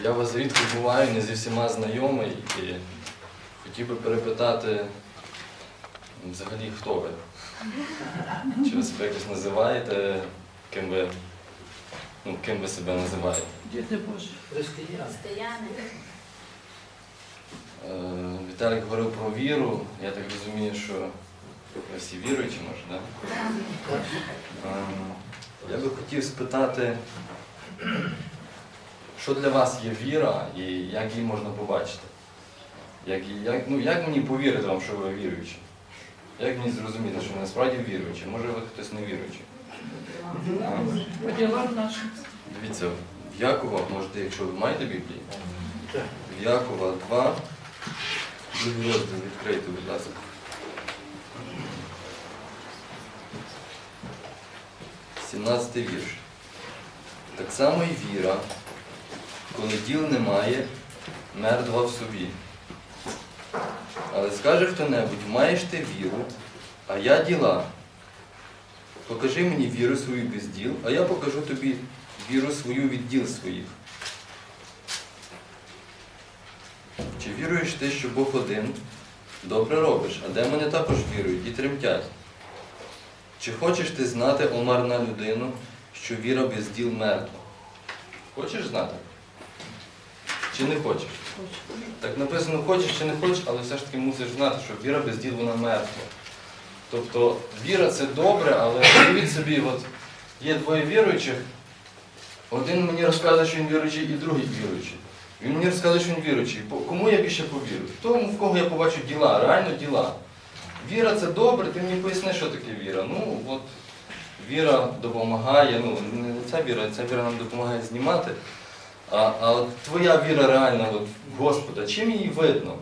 Я вас рідко буваю, не зі всіма знайомий і хотів би перепитати взагалі, хто ви? Чи ви себе якось називаєте, ким ви, ну, ким ви себе називаєте? Діти Божі. Християни. Стояни. Е, Віталік говорив про віру. Я так розумію, що ви всі віруючі, може, так? Ем, Я би хотів спитати, що для вас є віра і як її можна побачити? Як, як, ну, як мені повірити вам, що ви віруючі? Як мені зрозуміти, що ви насправді віруючі? Може ви хтось не віруючий? По ділам нашим. Дивіться, в Якова, можете, якщо ви маєте Біблію, в Якова 2, другий розділ відкрийте, будь ласка. Сімнадцятий вірш. Так само і віра, коли діл немає, мертва в собі. Але скаже хто-небудь, маєш ти віру, а я діла. Покажи мені віру свою без діл, а я покажу тобі віру свою від діл своїх. Чи віруєш ти, що Бог один? Добре робиш, а демони також вірують і тремтять. Чи хочеш ти знати, омарна людину, що віра без діл мертва? Хочеш знати? Чи не хочеш? Так написано, хочеш чи не хочеш, але все ж таки мусиш знати, що віра без діл вона мертва. Тобто віра це добре, але уявіть собі, от є двоє віруючих, один мені розказує, що він віруючий, і другий віруючий. Він мені розказує, що він віруючий. Кому я більше повірю? Тому, в кого я побачу діла, реально діла. Віра це добре, ти мені поясни, що таке віра. Ну, от віра допомагає, ну, не ця віра, ця віра нам допомагає знімати. А, а от твоя віра реальна от, в Господа, чим її видно?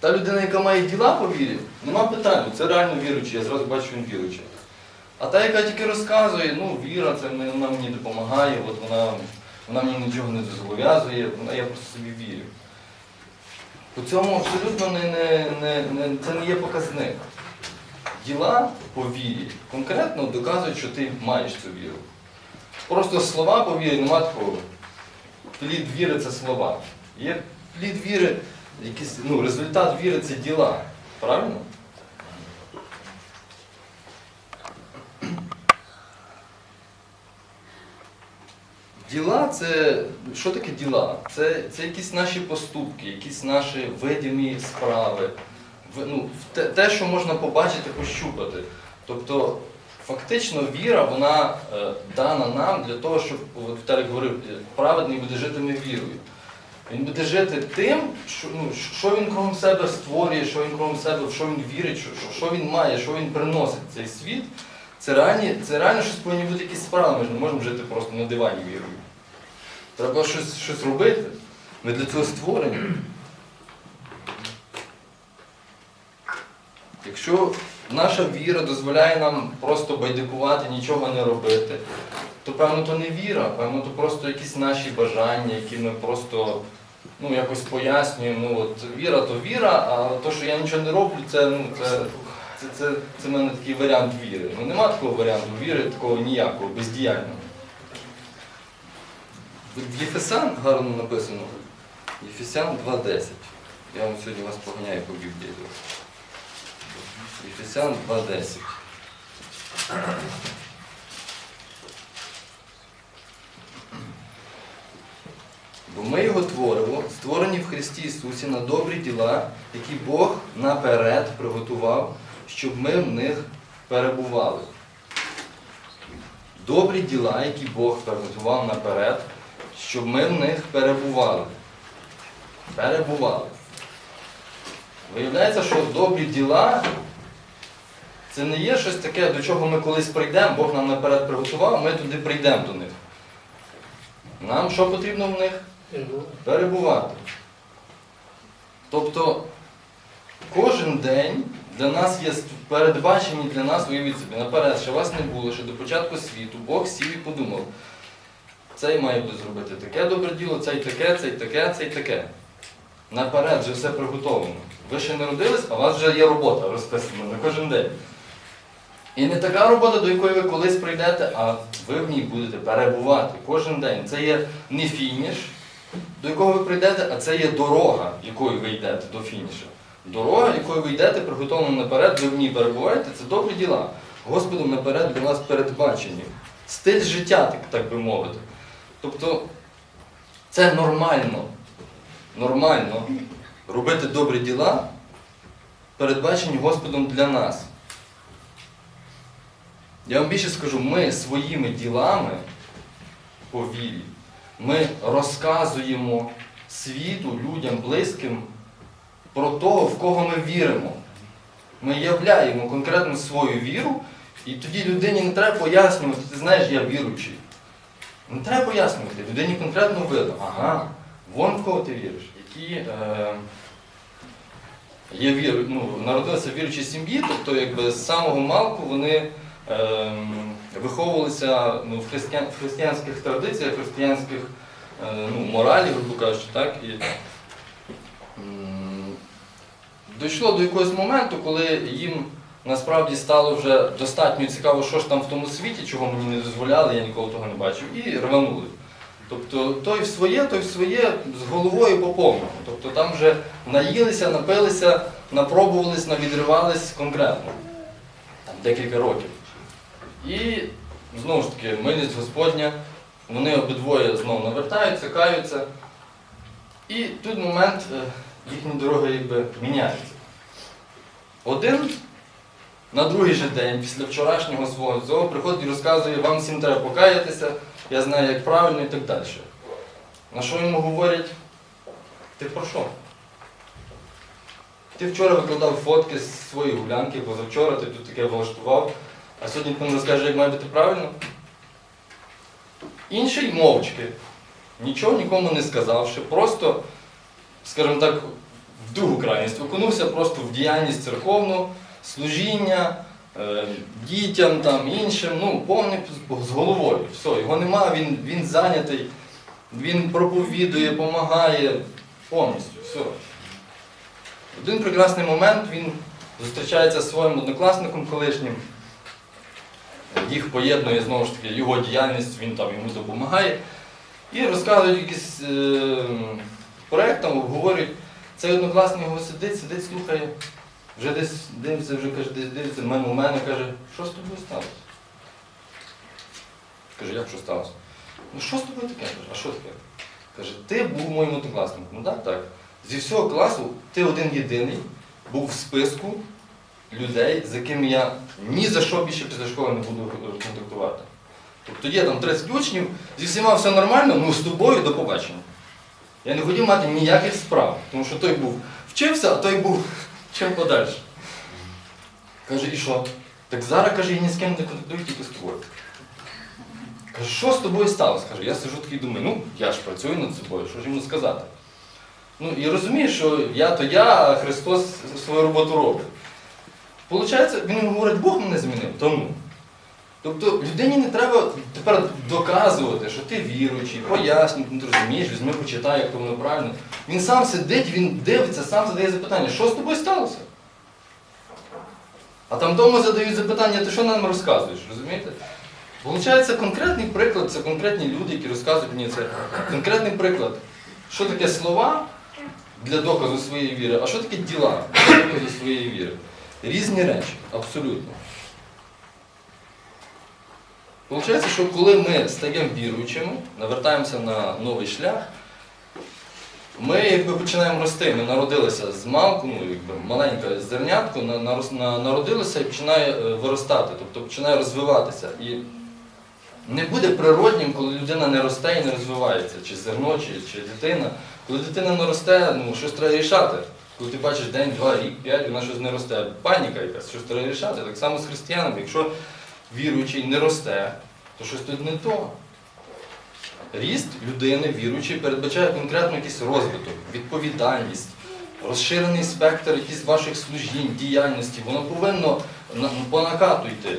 Та людина, яка має діла по вірі, нема питань, це реально віруючий, я зразу бачу, він віруючий. А та, яка тільки розказує, ну, віра, це вона мені допомагає, от вона, вона мені нічого не зобов'язує, я просто собі вірю. У цьому абсолютно не, не, не, не, це не є показник. Діла по вірі конкретно доказують, що ти маєш цю віру. Просто слова по вірі нема такого. Плід віри це слова. Є плід віри, якийсь, ну, результат віри це діла. Правильно? Діла це. Що таке діла? Це, це якісь наші поступки, якісь наші видимі справи. Ну, те, що можна побачити, пощупати. Тобто, фактично, віра, вона е, дана нам для того, щоб, от Віталій говорив, е, праведний буде житиме вірою. Він буде жити тим, що, ну, що він кругом себе створює, що він кругом себе, в що він вірить, що, що, він має, що він приносить в цей світ. Це реальні, це реально щось повинні бути якісь справи. Ми ж не можемо жити просто на дивані вірою. Треба щось, щось робити. Ми для цього створені. Якщо наша віра дозволяє нам просто байдикувати, нічого не робити, то певно то не віра, певно, то просто якісь наші бажання, які ми просто ну, якось пояснюємо. Ну, от, віра то віра, а то, що я нічого не роблю, це, ну, це, це, це, це в мене такий варіант віри. Ну нема такого варіанту віри, такого ніякого, бездіяльного. В Єфесан гарно написано. Єфесян 2.10. Я вам сьогодні вас поганяю по Біблії. Єфесян 2.10. Бо ми його творимо, створені в Христі Ісусі на добрі діла, які Бог наперед приготував, щоб ми в них перебували. Добрі діла, які Бог приготував наперед, щоб ми в них перебували. Перебували. Виявляється, що добрі діла це не є щось таке, до чого ми колись прийдемо, Бог нам наперед приготував, ми туди прийдемо до них. Нам що потрібно в них? Перебувати. Тобто кожен день для нас є передбачені для нас, уявіть собі, наперед, що вас не було, що до початку світу Бог сів і подумав, цей має буде зробити таке добре діло, цей таке, цей таке, цей таке. Наперед вже все приготовлено. Ви ще не родились, а у вас вже є робота розписана на кожен день. І не така робота, до якої ви колись прийдете, а ви в ній будете перебувати кожен день. Це є не фініш, до якого ви прийдете, а це є дорога, якою ви йдете до фінішу. Дорога, якою ви йдете, приготовлена наперед, ви в ній перебуваєте, це добрі діла. Господом наперед для вас передбачені. Стиль життя, так, так би мовити. Тобто це нормально. Нормально робити добрі діла, передбачені Господом для нас. Я вам більше скажу, ми своїми ділами по вірі, ми розказуємо світу, людям близьким про того, в кого ми віримо. Ми являємо конкретно свою віру, і тоді людині не треба пояснювати, ти знаєш, я віруючий. Не треба пояснювати, людині конкретно видно, ага, вон в кого ти віриш. Які е, є вір, ну, народилися в віруючій сім'ї, тобто якби з самого малку вони виховувалися ну, в, християн, в християнських традиціях, в християнських е, ну, моралі, грубо кажучи, так? І, дійшло до якогось моменту, коли їм насправді стало вже достатньо цікаво, що ж там в тому світі, чого мені не дозволяли, я ніколи того не бачив, і рванули. Тобто той в своє, той в своє з головою по повному. Тобто там вже наїлися, напилися, напробувались, навідривались конкретно. Там декілька років. І знову ж таки, милість Господня, вони обидвоє знову навертаються, каються. І тут момент е, їхні дороги якби міняються. Один на другий же день, після вчорашнього свого цього, приходить і розказує, вам всім треба покаятися, я знаю, як правильно і так далі. На що йому говорять? Ти про що? Ти вчора викладав фотки з своєї гулянки, позавчора ти тут таке влаштував, а сьогодні ти нам розкажеш, як має бути правильно. Інший мовчки, нічого нікому не сказавши, просто, скажімо так, в другу крайність окунувся просто в діяльність церковну, служіння, е, дітям, там, іншим, ну, повний з головою. Все, його нема, він, він зайнятий, він проповідує, допомагає повністю. Все. Один прекрасний момент він зустрічається зі своїм однокласником колишнім. Їх поєднує знову ж таки його діяльність, він там йому допомагає. І розказують якийсь е, проєкт, обговорюють. Цей однокласник його сидить, сидить, слухає, вже десь дивиться, вже каже, десь дивиться, в мене мене каже, що з тобою сталося? Каже, як що сталося? Ну що з тобою таке? А що таке? Каже, ти був моїм однокласником. Ну так, так. Зі всього класу ти один єдиний був в списку людей, з якими я ні за що більше після школи не буду контактувати. Тобто є там 30 учнів, зі всіма все нормально, ну з тобою до побачення. Я не хотів мати ніяких справ, тому що той був вчився, а той був чим подальше. Каже, і що? Так зараз каже, я ні з ким не контактую, тільки з тобою. Каже, що з тобою сталося? Каже, я сижу такий думаю, ну я ж працюю над собою, що ж йому сказати? Ну і розумію, що я то я, а Христос свою роботу робить. Получається, він говорить, Бог мене змінив, тому. Тобто людині не треба тепер доказувати, що ти віруючий, пояснюй, ну, розумієш, візьми, почитай, як то воно правильно. Він сам сидить, він дивиться, сам задає запитання, що з тобою сталося? А там вдома задають запитання, ти що нам розказуєш, розумієте? Получається конкретний приклад, це конкретні люди, які розказують мені це. Конкретний приклад. Що таке слова для доказу своєї віри, а що таке діла для доказу своєї віри? Різні речі, абсолютно. Получається, що коли ми стаємо віруючими, навертаємося на новий шлях, ми якби починаємо рости. Ми народилися з малку, ну якби маленьке зернятко, на- нарос- на- народилося і починає е, виростати, тобто починає розвиватися. І не буде природнім, коли людина не росте і не розвивається, чи зерно, чи, чи дитина. Коли дитина не росте, ну щось треба рішати. Коли ти бачиш день, два, рік, п'ять, вона щось не росте. Паніка якась, щось треба рішати. Так само з християнами. Якщо віруючий не росте, то щось тут не то. Ріст людини, віруючий, передбачає конкретно якийсь розвиток, відповідальність, розширений спектр якихось ваших служінь, діяльності. Воно повинно по накату йти.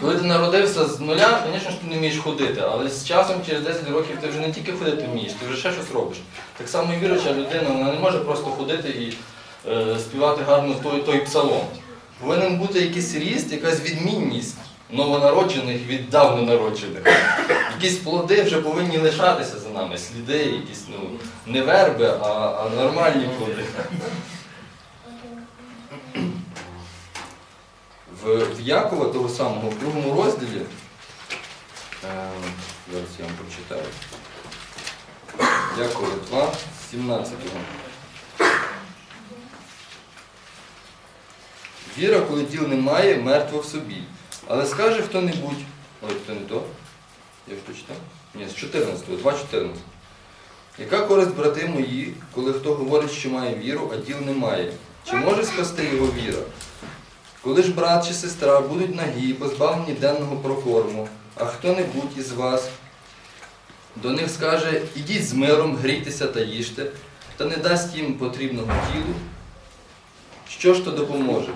Коли ти народився з нуля, звісно ти не вмієш ходити, але з часом, через 10 років, ти вже не тільки ходити вмієш, ти вже ще щось робиш. Так само і віруюча людина, вона не може просто ходити і е, співати гарно той, той псалом. повинен бути якийсь ріст, якась відмінність новонароджених від давнонароджених. Якісь плоди вже повинні лишатися за нами, сліди, якісь, ну, не верби, а, а нормальні плоди. В, Якова того самого, в другому розділі, е, зараз я вам прочитаю. Якова 2, 17. Віра, коли діл немає, мертва в собі. Але скаже хто-небудь, ой, хто не то? Я ж прочитав? Ні, з 14, 2.14. Яка користь, брати мої, коли хто говорить, що має віру, а діл немає? Чи може спасти його віра? Коли ж брат чи сестра будуть нагі, позбавлені денного прокорму, а хто-небудь із вас до них скаже, ідіть з миром, грійтеся та їжте, та не дасть їм потрібного тілу, що ж то допоможе?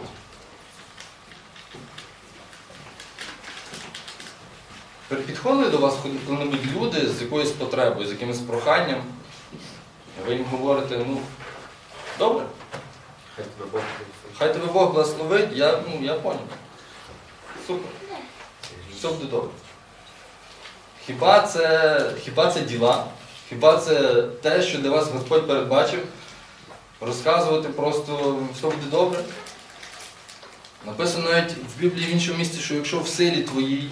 Підходили до вас коли-небудь люди з якоюсь потребою, з якимось проханням, ви їм говорите, ну, добре, Хай тебе Бог. Хай тебе Бог благословить, я, ну, я понял. Супер, все буде добре. Хіба це, хіба це діла? Хіба це те, що для вас Господь передбачив? Розказувати просто все буде добре? Написано навіть в Біблії в іншому місці, що якщо в силі твоїй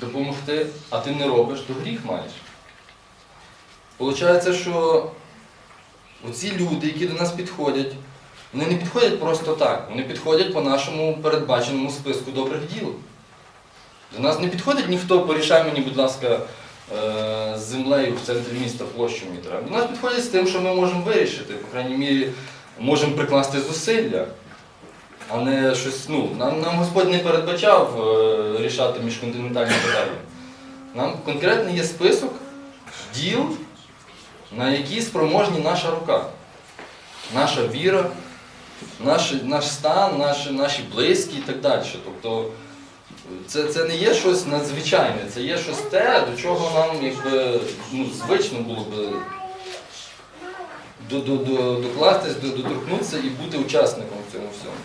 допомогти, а ти не робиш, то гріх маєш. Получається, що оці люди, які до нас підходять, вони не підходять просто так, вони підходять по нашому передбаченому списку добрих діл. До нас не підходить ніхто, порішай мені, будь ласка, е, з землею в центрі міста площу мені треба. До нас підходять з тим, що ми можемо вирішити, по крайній мірі, можемо прикласти зусилля, а не щось. Ну, нам, нам Господь не передбачав е, рішати міжконтинентальні питання. Нам конкретно є список діл, на які спроможні наша рука, наша віра, наш, наш стан, наші, наші близькі і так далі. Тобто це, це не є щось надзвичайне, це є щось те, до чого нам якби, ну, звично було б до, до, до, докластись, до, доторкнутися і бути учасником в цьому всьому.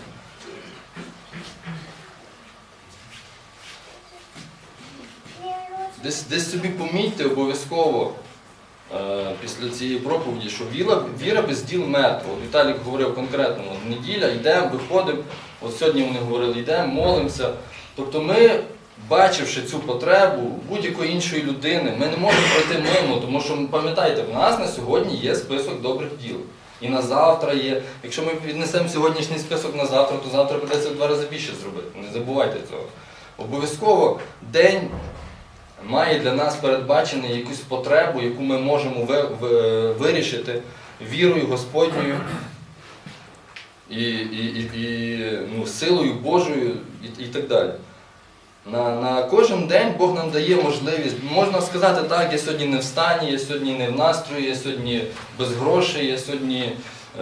Десь, десь собі помітьте обов'язково після цієї проповіді, що віра, віра без діл мертва. Віталік говорив конкретно, от неділя, йдемо, виходимо, от сьогодні вони говорили, йдемо, молимося. Тобто ми, бачивши цю потребу будь-якої іншої людини, ми не можемо пройти мимо, тому що пам'ятайте, в нас на сьогодні є список добрих діл. І на завтра є. Якщо ми віднесемо сьогоднішній список на завтра, то завтра придеться в два рази більше зробити. Не забувайте цього. Обов'язково день має для нас передбачений якусь потребу, яку ми можемо ви- ви- вирішити вірою Господньою і, і, і, і ну, силою Божою і, і так далі. На, на кожен день Бог нам дає можливість. Можна сказати, так, я сьогодні не в стані, я сьогодні не в настрої, я сьогодні без грошей, я сьогодні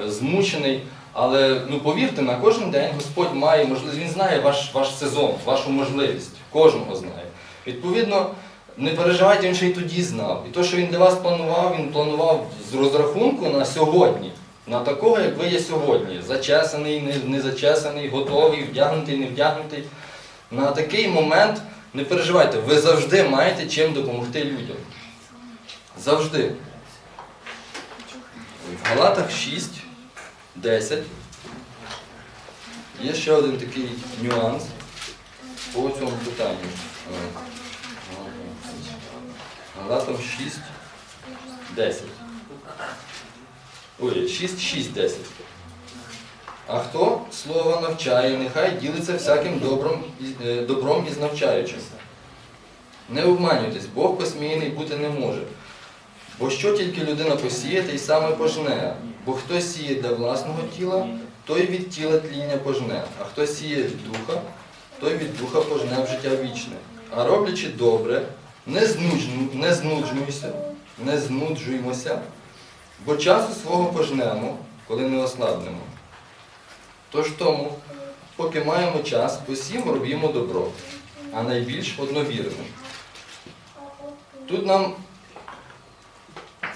е, змучений. Але ну, повірте, на кожен день Господь має можливість, Він знає ваш, ваш сезон, вашу можливість, кожного знає. Відповідно, не переживайте, він ще й тоді знав. І те, що він для вас планував, він планував з розрахунку на сьогодні, на такого, як ви є сьогодні. Зачесаний, не, не готовий, вдягнутий, не вдягнутий. На такий момент не переживайте, ви завжди маєте чим допомогти людям. Завжди. В Галатах 6, 10 є ще один такий нюанс по цьому питанню. Галатам 6, 10. Ой, 6, 6, 10. А хто слово навчає, нехай ділиться всяким добром, е, добром із навчаючим. Не обманюйтесь, Бог посміяний бути не може. Бо що тільки людина посіє, те й саме пожне. Бо хто сіє для власного тіла, той від тіла тління пожне, а хто сіє від духа, той від духа пожне в життя вічне. А роблячи добре, не, знуджну, не знуджуйся, не знуджуймося, бо часу свого пожнемо, коли не ослабнемо. Тож тому, поки маємо час, усім робімо добро, а найбільш одновірно. Тут нам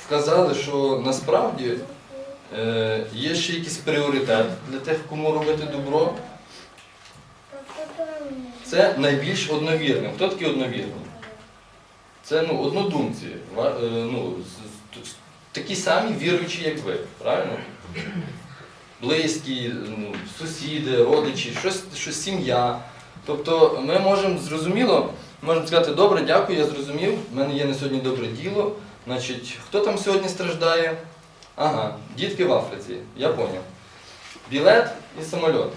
вказали, що насправді е, є ще якийсь пріоритет для тих, кому робити добро. це найбільш одновірним. Хто такі одновірні? Це ну, однодумці, е, ну, такі самі віруючі, як ви, правильно? Близькі, ну, сусіди, родичі, щось, щось сім'я. Тобто ми можемо зрозуміло, можемо сказати, добре, дякую, я зрозумів, в мене є на сьогодні добре діло. Значить, хто там сьогодні страждає? Ага, дітки в Африці, я поняв. Білет і самольот.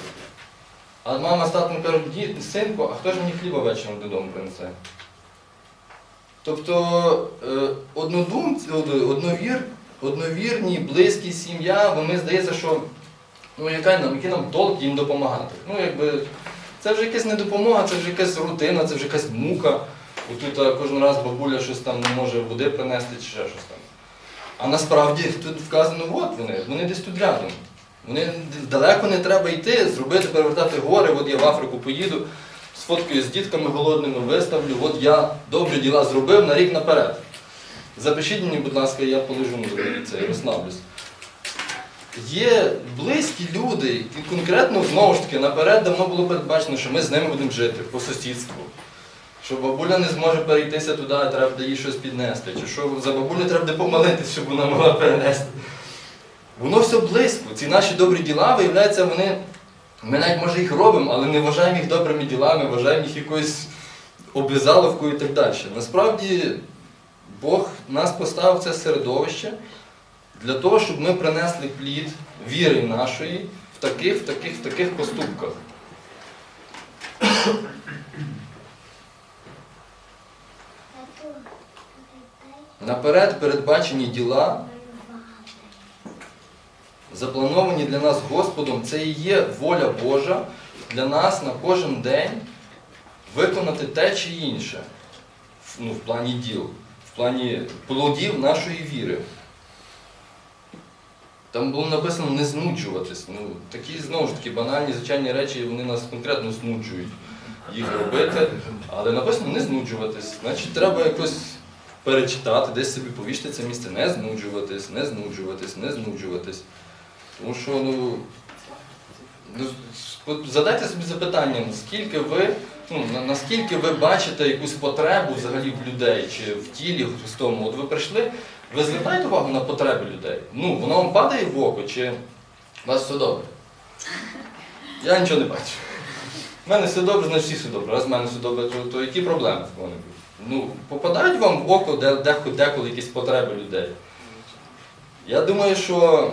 А мама з татом кажуть, синку, а хто ж мені хліба вечором додому принесе? Тобто е, однодумці, одновір, одновірні, близькі сім'я, вони здається, що ну, яка нам, який нам толк їм допомагати. Ну, якби, це вже якась не допомога, це вже якась рутина, це вже якась мука. Отут а, кожен раз бабуля щось там не може води принести чи ще щось там. А насправді тут вказано, от вони, вони десь тут рядом. Вони далеко не треба йти, зробити, перевертати гори, от я в Африку поїду, сфоткаю з дітками голодними, виставлю, от я добрі діла зробив на рік наперед. Запишіть мені, будь ласка, я полежу на це і розслаблюсь. Є близькі люди, і конкретно знову ж таки наперед давно було передбачено, що ми з ними будемо жити по сусідству. Що бабуля не зможе перейтися туди, і треба буде їй щось піднести. Чи що за бабулю треба буде помолитися, щоб вона могла перенести. Воно все близько. Ці наші добрі діла, виявляється, вони. Ми навіть може їх робимо, але не вважаємо їх добрими ділами, вважаємо їх якоюсь обв'язаловкою і так далі. Насправді Бог нас поставив це середовище для того, щоб ми принесли плід віри нашої в таких, в таких, в таких поступках. Наперед передбачені діла, заплановані для нас Господом, це і є воля Божа для нас на кожен день виконати те чи інше ну, в плані діл, в плані плодів нашої віри. Там було написано не знуджуватись. Ну, такі знову ж таки банальні звичайні речі, вони нас конкретно знуджують їх робити. Але написано не знуджуватись. Значить, треба якось перечитати, десь собі повішти це місце, не знуджуватись, не знуджуватись, не знуджуватись. Тому що, ну, ну задайте собі запитання, наскільки ви, ну, наскільки ви бачите якусь потребу взагалі в людей чи в тілі Христовому. От ви прийшли, ви звертаєте увагу на потреби людей? Ну, воно вам падає в око, чи у вас все добре? Я нічого не бачу. У мене все добре, значить всі все добре. Раз в мене все добре, то, які проблеми в мене? Ну, попадають вам в око де, дехо- деколи якісь потреби людей. Я думаю, що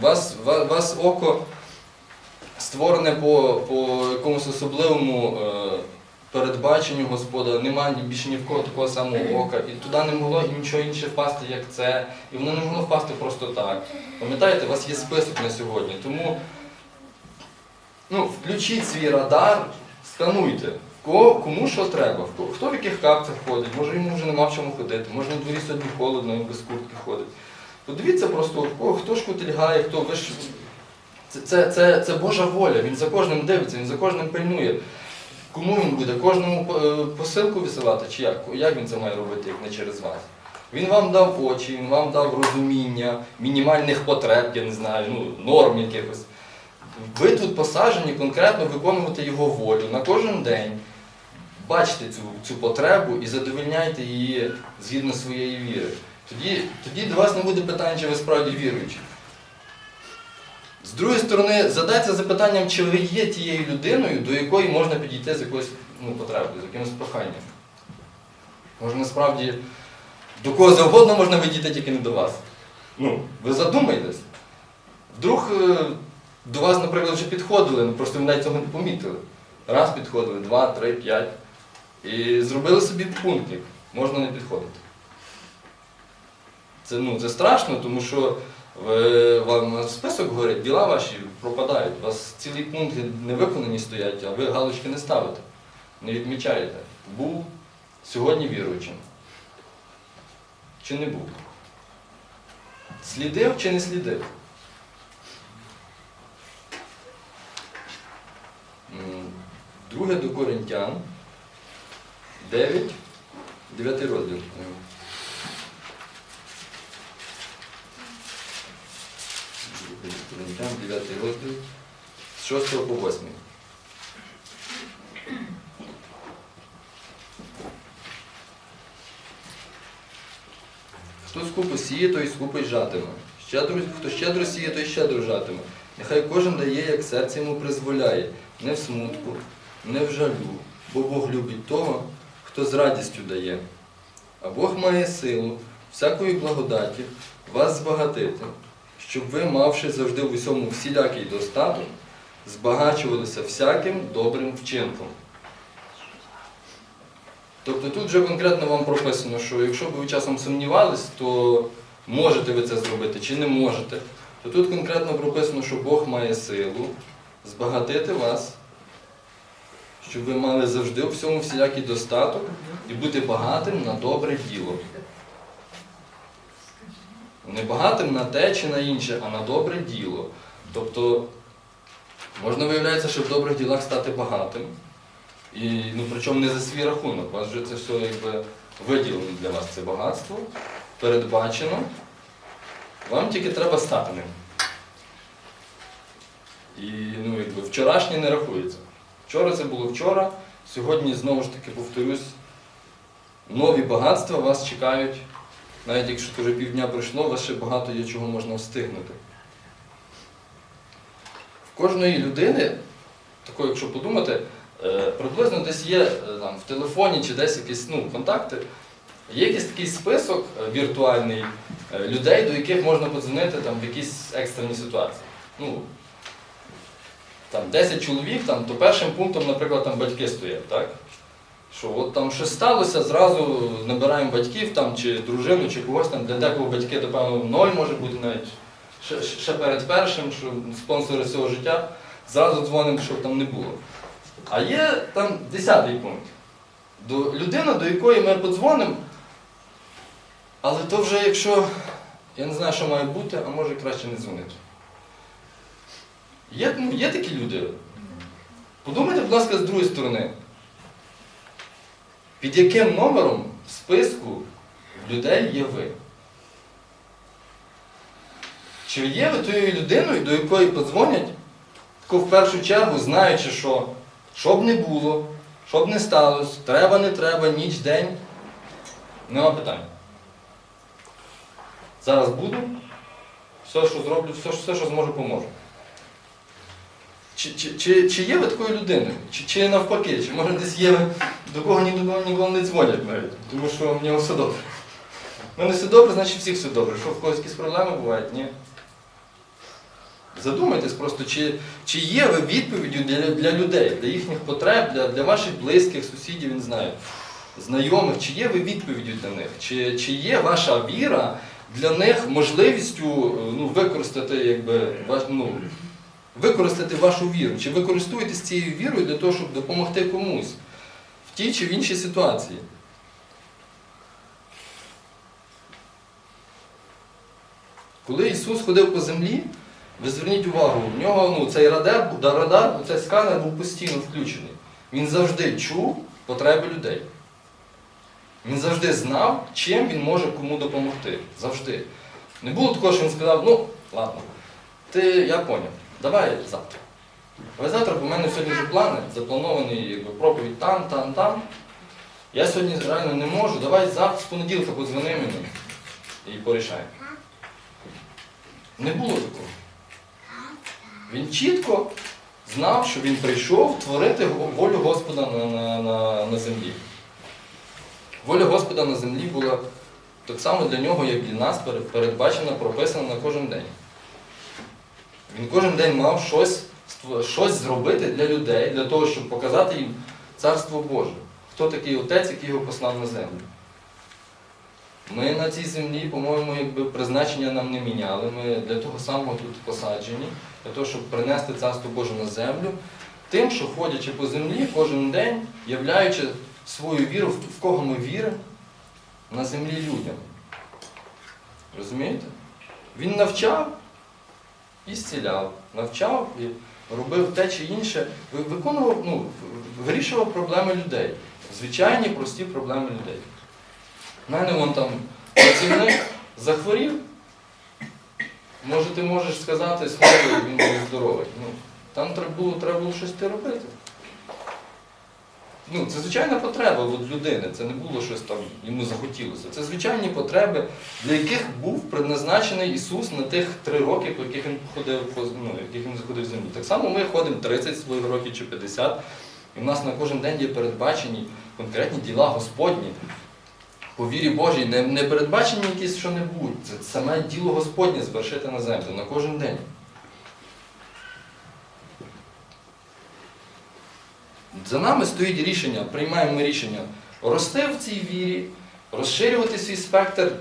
вас, ва- вас око створене по, по якомусь особливому е, передбаченню Господа, немає більше ні в кого такого самого ока. І туди не могло нічого інше впасти, як це. І воно не могло впасти просто так. Пам'ятаєте, у вас є список на сьогодні. Тому ну, включіть свій радар, скануйте. Кому що треба, хто в яких капцях ходить, може йому вже нема в чому ходити, може на дворі сьогодні холодно, він без куртки ходить. Подивіться просто, хто ж кутильгає, хто ви ж. Це, це, це, це Божа воля, він за кожним дивиться, він за кожним пильнує. Кому він буде? Кожному е, посилку висилати чи як? Як він це має робити, як не через вас? Він вам дав очі, він вам дав розуміння, мінімальних потреб, я не знаю, ну, норм якихось. Ви тут посаджені конкретно виконувати його волю на кожен день. Бачите цю, цю потребу і задовольняйте її згідно своєї віри. Тоді, тоді до вас не буде питань, чи ви справді віруючі. З другої сторони, задайте запитанням, чи ви є тією людиною, до якої можна підійти з якоюсь ну, потребою, з якимось проханням. Може, насправді, до кого завгодно можна видіти, тільки не до вас. Ну, ви задумайтесь. Вдруг е, до вас, наприклад, вже підходили, ну просто ви навіть цього не помітили. Раз підходили, два, три, п'ять. І зробили собі пунктик. Можна не підходити. Це, ну, це страшно, тому що ви, вам список говорить, діла ваші пропадають. У вас цілі пункти не виконані стоять, а ви галочки не ставите, не відмічаєте. Був сьогодні віруючим. Чи не був? Слідив чи не слідив? Друге до Коринтян. 9, 9 розділ. прийняттям 9 розділ з 6 по 8. Хто скупо сіє, той скупо й жатиме. Щедро, хто щедро сіє, той щедро жатиме. Нехай кожен дає, як серце йому призволяє, не в смутку, не в жалю, бо Бог любить того, хто з радістю дає. А Бог має силу всякої благодаті вас збагатити щоб ви, мавши завжди в усьому всілякий достаток, збагачувалися всяким добрим вчинком. Тобто тут вже конкретно вам прописано, що якщо ви часом сумнівались, то можете ви це зробити чи не можете, то тут конкретно прописано, що Бог має силу збагатити вас, щоб ви мали завжди у всьому всілякий достаток і бути багатим на добре діло. Не багатим на те чи на інше, а на добре діло. Тобто можна виявляється, що в добрих ділах стати багатим. І ну, причому не за свій рахунок. У вас вже це все якби виділено для вас це багатство, передбачено. Вам тільки треба стати ним. І ну, якби, вчорашнє не рахується. Вчора це було вчора, сьогодні знову ж таки повторюсь, нові багатства вас чекають. Навіть якщо вже півдня пройшло, у вас ще багато є чого можна встигнути. В кожної людини, такої, якщо подумати, е, приблизно десь є е, там, в телефоні чи десь якісь ну, контакти, є якийсь такий список е, віртуальний людей, до яких можна подзвонити там, в якісь екстрені ситуації. Ну, там 10 чоловік, там, то першим пунктом, наприклад, там батьки стоять, так? Що от там щось сталося, зразу набираємо батьків там, чи дружину, чи когось там, для декого батьки, напевно, ноль може бути навіть ще, ще перед першим, що спонсори цього життя, зразу дзвонимо, щоб там не було. А є там десятий пункт. До, людина, до якої ми подзвонимо, але то вже якщо я не знаю, що має бути, а може краще не дзвонити. Є, ну, є такі люди. Подумайте, будь ласка, з другої сторони. Під яким номером в списку людей є ви? Чи є ви тою людиною, до якої подзвонять, тако в першу чергу, знаючи, що що б не було, що б не сталося, треба, не треба, ніч, день, нема питань. Зараз буду, все, що зроблю, все, все що зможу, поможу. Чи, чи, чи, чи є ви такою людиною? Чи, чи навпаки, чи може десь є ви, до кого ні до кого ніколи не дзвонять навіть, тому що в нього все добре. У мене все добре, значить всіх все добре. Що в когось якісь проблеми бувають? Ні. Задумайтесь просто, чи, чи є ви відповіддю для, для людей, для їхніх потреб, для, для ваших близьких, сусідів, не знаю, знайомих, чи є ви відповіддю для них? Чи, чи є ваша віра для них можливістю ну, використати, якби, ну, використати вашу віру? Чи ви користуєтесь цією вірою для того, щоб допомогти комусь в тій чи в іншій ситуації? Коли Ісус ходив по землі, ви зверніть увагу, в нього ну, цей радар, радар, цей сканер був постійно включений. Він завжди чув потреби людей. Він завжди знав, чим він може кому допомогти. Завжди. Не було такого, що він сказав, ну, ладно, ти, я поняв, давай завтра. Але завтра, в мене сьогодні вже плани, запланований якби, проповідь там, там, там. Я сьогодні реально не можу, давай завтра з понеділка подзвони мені і порішаємо. Не було такого. Він чітко знав, що він прийшов творити волю Господа на, на, на, на землі. Воля Господа на землі була так само для нього, як для нас, передбачена, прописана на кожен день. Він кожен день мав щось, щось зробити для людей, для того, щоб показати їм Царство Боже. Хто такий отець, який його послав на землю. Ми на цій землі, по-моєму, якби призначення нам не міняли. Ми для того самого тут посаджені, для того, щоб принести Царство Боже на землю, тим, що ходячи по землі кожен день, являючи свою віру, в кого ми віримо, на землі людям. Розумієте? Він навчав і зціляв, навчав і робив те чи інше, виконував, ну, вирішував проблеми людей. Звичайні прості проблеми людей. У мене вон там працівник захворів. Може, ти можеш сказати слово, він буде здоровий. Ну, там треба було, треба було щось ти робити. Ну, це звичайна потреба от людини. Це не було щось там, йому захотілося. Це звичайні потреби, для яких був предназначений Ісус на тих три роки, по яких він ходив, ну, яких він заходив землю. Так само ми ходимо 30 своїх років чи 50, і в нас на кожен день є передбачені конкретні діла Господні. По вірі Божій не, не передбачені якісь що-небудь. Це саме діло Господнє звершити на землю на кожен день. За нами стоїть рішення, приймаємо ми рішення рости в цій вірі, розширювати свій спектр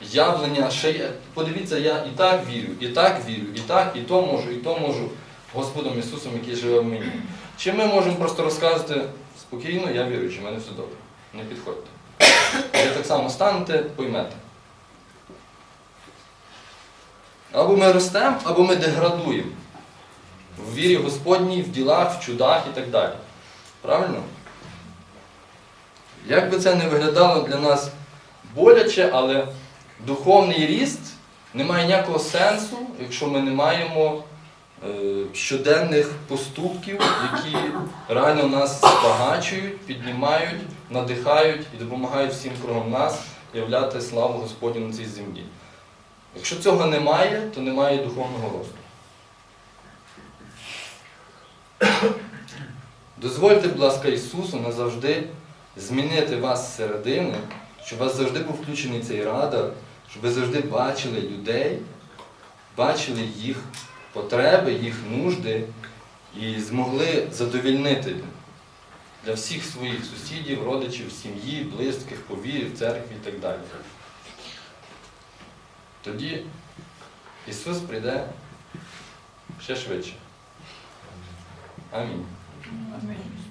явлення. Ще є. Подивіться, я і так вірю, і так вірю, і так, і то можу, і то можу Господом Ісусом, який живе в мені. Чи ми можемо просто розказувати спокійно, я вірю, чи в мене все добре. Не підходьте. Ви так само станете, поймете. Або ми ростемо, або ми деградуємо в вірі Господній, в ділах, в чудах і так далі. Правильно? Як би це не виглядало для нас боляче, але духовний ріст не має ніякого сенсу, якщо ми не маємо е, щоденних поступків, які реально нас збагачують, піднімають, надихають і допомагають всім кругом нас являти славу Господню на цій землі. Якщо цього немає, то немає духовного росту. Дозвольте, будь ласка, Ісусу назавжди змінити вас зсередини, щоб у вас завжди був включений цей радар, щоб ви завжди бачили людей, бачили їх потреби, їх нужди і змогли задовільнити для всіх своїх сусідів, родичів, сім'ї, близьких, повірів, церкві і так далі. Тоді Ісус прийде ще швидше. I mean. Mm,